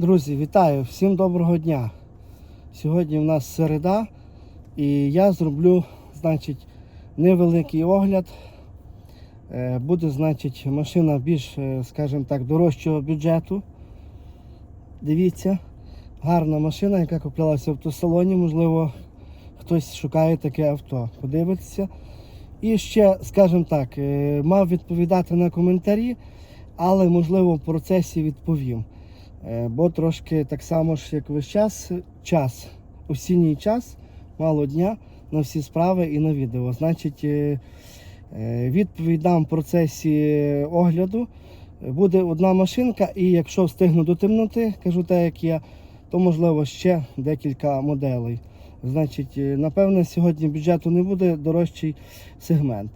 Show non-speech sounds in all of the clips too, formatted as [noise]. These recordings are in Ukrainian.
Друзі, вітаю! Всім доброго дня! Сьогодні в нас середа і я зроблю значить, невеликий огляд. Е, Буде значить, машина більш, е, скажімо так, дорожчого бюджету. Дивіться, гарна машина, яка куплялася в автосалоні. Можливо, хтось шукає таке авто. Подивитися. І ще, скажімо так, е, мав відповідати на коментарі, але можливо в процесі відповім. Е, Бо трошки так само ж, як весь час, час, осінній час, мало дня на всі справи і на відео. Значить, е, е, відповідь дам в процесі огляду. Буде одна машинка, і якщо встигну до темноти, кажу так, як я, то можливо ще декілька моделей. Значить, напевне, сьогодні бюджету не буде дорожчий сегмент.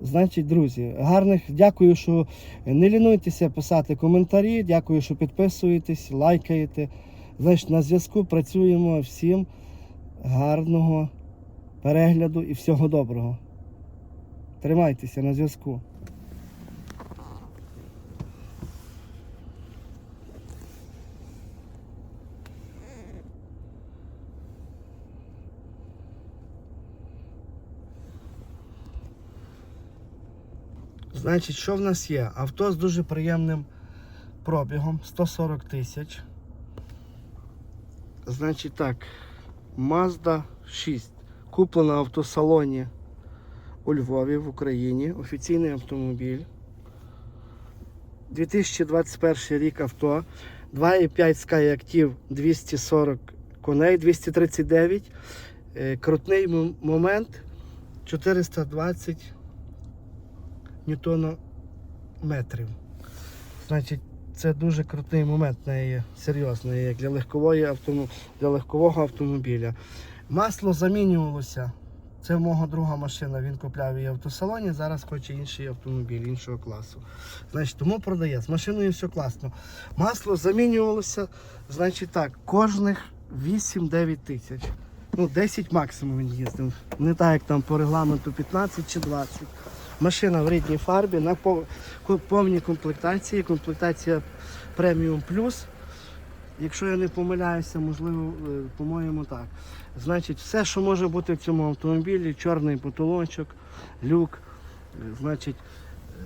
Значить, друзі, гарних дякую, що не лінуйтеся писати коментарі. Дякую, що підписуєтесь, лайкаєте. Значить, на зв'язку працюємо всім гарного перегляду і всього доброго. Тримайтеся на зв'язку. Значить, що в нас є? Авто з дуже приємним пробігом 140 тисяч. Значить так, Mazda 6. Куплена в автосалоні у Львові в Україні. Офіційний автомобіль. 2021 рік авто. 2,5 Skyactiv 240 коней, 239. Е, Крутний момент 420 ньютонометрів. Значить, це дуже крутий момент неї, серйозний, як для легкової автому... для легкового автомобіля. Масло замінювалося. Це мого друга машина, він купляв її в автосалоні, зараз хоче інший автомобіль іншого класу. Значить, тому продає. З машиною все класно. Масло замінювалося, значить так, кожних 8-9 тисяч. Ну, 10 максимум він їздив. Не так, як там по регламенту 15 чи 20. Машина в рідній фарбі, на повній комплектації. Комплектація преміум плюс. Якщо я не помиляюся, можливо, е, по-моєму так. Значить, все, що може бути в цьому автомобілі, чорний потолочок, люк, е, значить, е,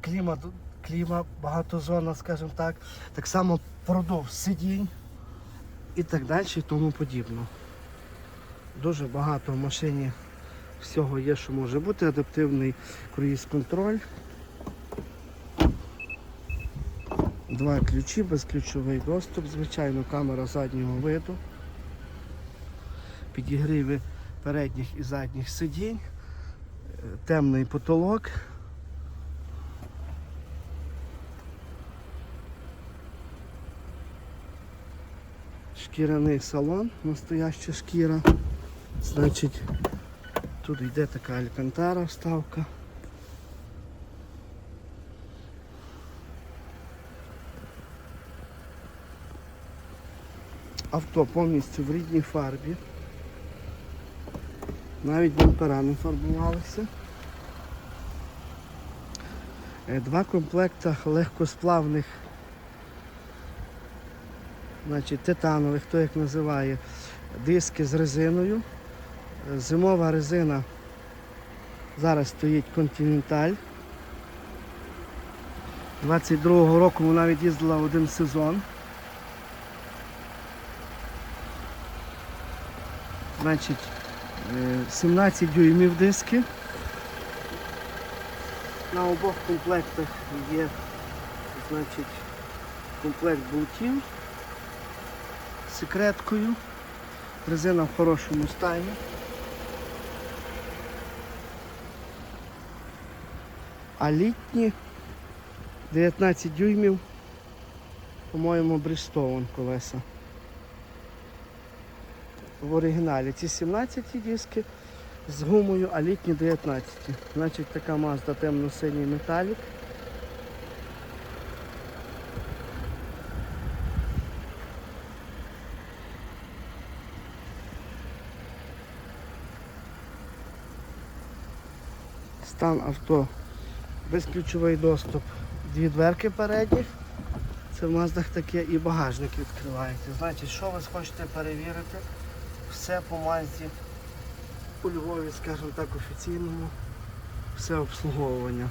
кліма, кліма багатозона, скажімо так. Так само продов сидінь і так далі, і тому подібно. Дуже багато в машині всього є, що може бути. Адаптивний круїз-контроль. Два ключі, безключовий доступ, звичайно, камера заднього виду. Підігріви передніх і задніх сидінь, темний потолок. Шкіряний салон, настояща шкіра. Значить, Тут йде така алькантара вставка. Авто повністю в рідній фарбі. Навіть бампера не фарбувалися. Е, Два комплекта легкосплавних, значить титанових, хто як називає, диски з резиною. Зимова резина зараз стоїть Continental. 22-го року вона від'їздила один сезон. Значить, е, 17 дюймів диски. На обох комплектах є значить, комплект болтів з секреткою. Резина в хорошому стані. А літні 19 дюймів, по-моєму, Брістоун колеса. В оригіналі ці 17 диски з гумою, а літні 19. Значить така Mazda темно-синій металік. Стан авто безключовий доступ, дві дверки передні. Це в Маздах таке і багажник відкривається. Значить, що ви хочете перевірити? Все по Мазді. У Львові, скажімо так, офіційному. Все обслуговування.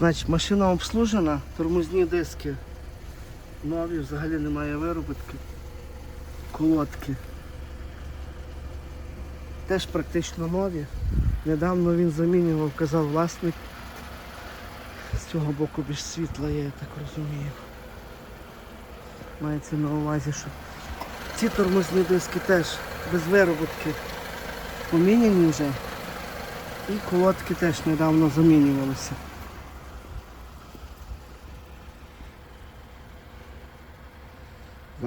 Значить, машина обслужена, тормозні диски нові, взагалі немає виробітки, колодки. Теж практично нові. Недавно він замінював, казав власник. З цього боку більш світла є, я так розумію. Мається на увазі, що ці тормозні диски теж без виробітки поміняні вже. І колодки теж недавно замінювалися.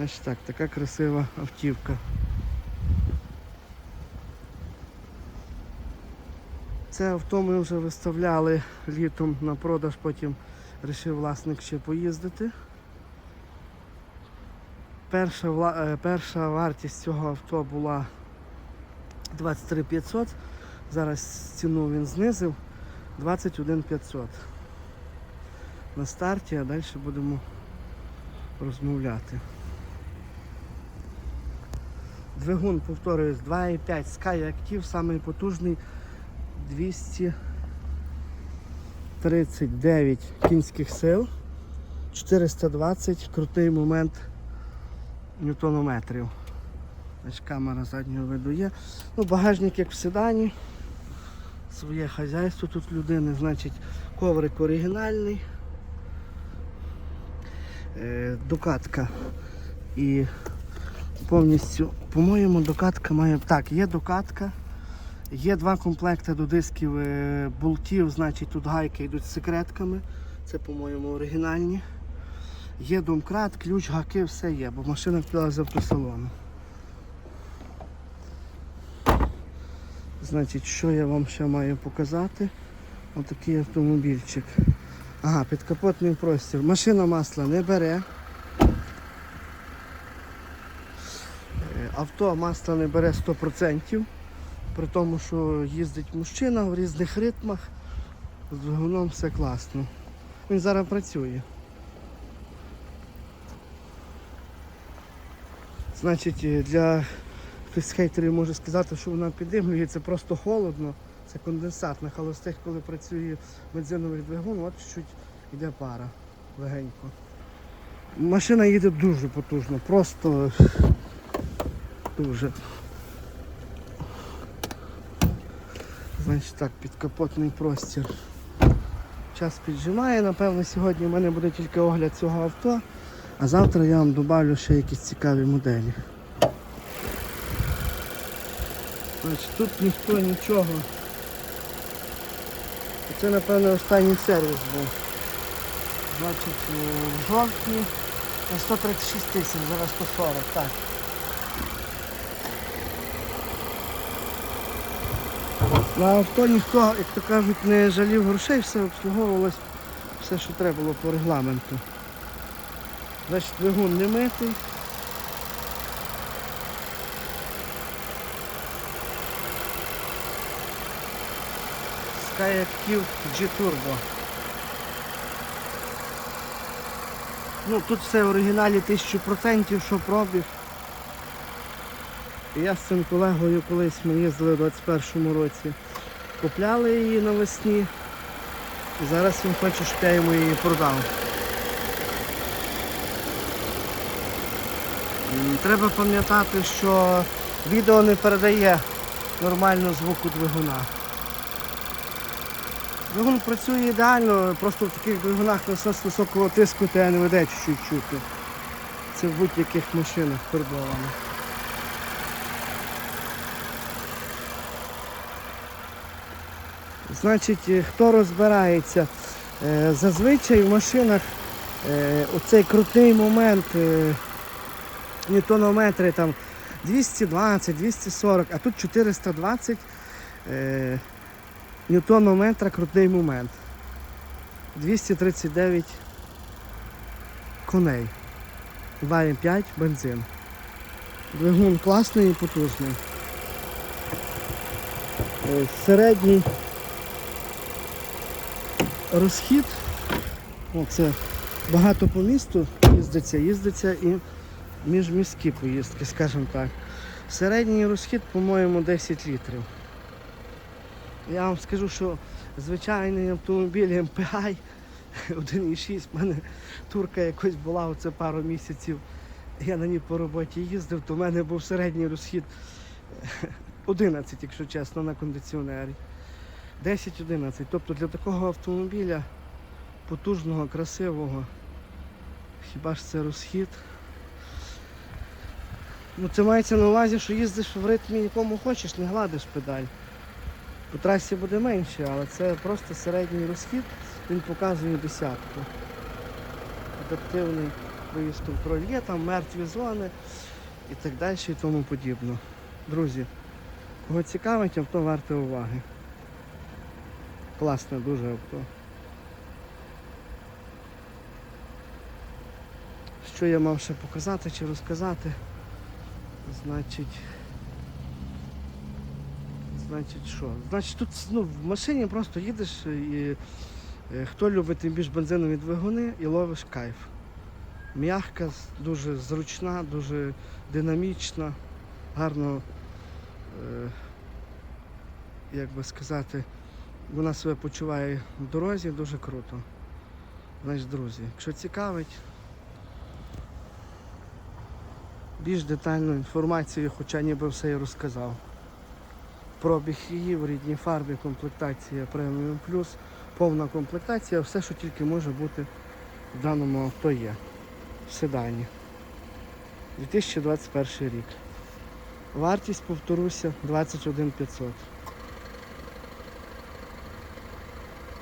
Значить так, така красива автівка. Це авто ми вже виставляли літом на продаж, потім вирішив власник ще поїздити. Перша, е, перша вартість цього авто була 23 500. Зараз ціну він знизив 21 500. На старті, а далі будемо розмовляти. Двигун, повторююсь, 2,5 Sky Active, самий потужний 239 кінських сил, 420 крутий момент ньютонометрів. Ось камера заднього виду є. Ну, багажник як в седані. Своє хазяйство тут людини, значить коврик оригінальний. Е, докатка і повністю, по-моєму, докатка має. Так, є докатка. Є два комплекти до дисків е, болтів, значить тут гайки йдуть з секретками. Це, по-моєму, оригінальні. Є домкрат, ключ, гаки, все є, бо машина купила з автосалону. Значить, що я вам ще маю показати? Отакий автомобільчик. Ага, підкапотний простір. Машина масла не бере. Авто масла не бере 100%, при тому, що їздить мужчина в різних ритмах, з двигуном все класно. Він зараз працює. Значить, для хейтерів може сказати, що вона піддимлює, просто холодно, це конденсат. На холостих, коли працює бензиновий двигун, от чуть йде пара легенько. Машина їде дуже потужно, просто дуже. Значить так, підкапотний простір. Час піджимає, напевно, сьогодні в мене буде тільки огляд цього авто, а завтра я вам добавлю ще якісь цікаві моделі. Значить, тут ніхто нічого. Це, напевно, останній сервіс був. Значить, в жовтні на 136 тисяч, зараз 140, так. На авто ніхто, як то кажуть, не жалів грошей, все обслуговувалось, все, що треба було по регламенту. Значить, двигун не митий. Skyactiv G-Turbo. Ну, тут все в оригіналі 1000%, що пробіг. Я з цим колегою колись ми їздили у 21-му році. Купляли її навесні. І зараз він хоче, щоб я йому її продав. Треба пам'ятати, що відео не передає нормально звуку двигуна. Двигун працює ідеально, просто в таких двигунах насос високого тиску тебе не веде чуть-чуть чути. Це в будь-яких машинах турбованих. Значить, е, хто розбирається, е, зазвичай в машинах е, оцей крутий момент ньютонометри там 220, 240, а тут 420 е, ньютонометра крутий момент. 239 коней. 2,5 бензин. Двигун класний і потужний. Середній розхід. Ну, це багато по місту їздиться, їздиться і міжміські поїздки, скажімо так. Середній розхід, по-моєму, 10 літрів. Я вам скажу, що звичайний автомобіль MPI 1,6, в мене турка якось була оце пару місяців. Я на ній по роботі їздив, то в мене був середній розхід [laughs] 11, якщо чесно, на кондиціонері. 10-11. Тобто для такого автомобіля потужного, красивого, хіба ж це розхід? Ну це мається на увазі, що їздиш в ритмі, якому хочеш, не гладиш педаль. По трасі буде менше, але це просто середній розхід, він показує десятку. Адаптивний круїз контроль є, там мертві зони і так далі і тому подібне. Друзі, кого цікавить, авто варте уваги. Класне дуже авто. Що я мав ще показати чи розказати? Значить. Значить що? Значить тут ну, в машині просто їдеш і е, хто любить тим більш бензинові двигуни і ловиш кайф. М'ягка, дуже зручна, дуже динамічна, гарно, е, як би сказати, вона себе почуває в дорозі дуже круто. Значить, друзі, якщо цікавить, більш детальну інформацію, хоча ніби все я розказав. Пробіг її в рідній фарбі, комплектація Premium Plus, повна комплектація, все, що тільки може бути в даному авто є. В седані. 2021 рік. Вартість, повторюся, 21 500.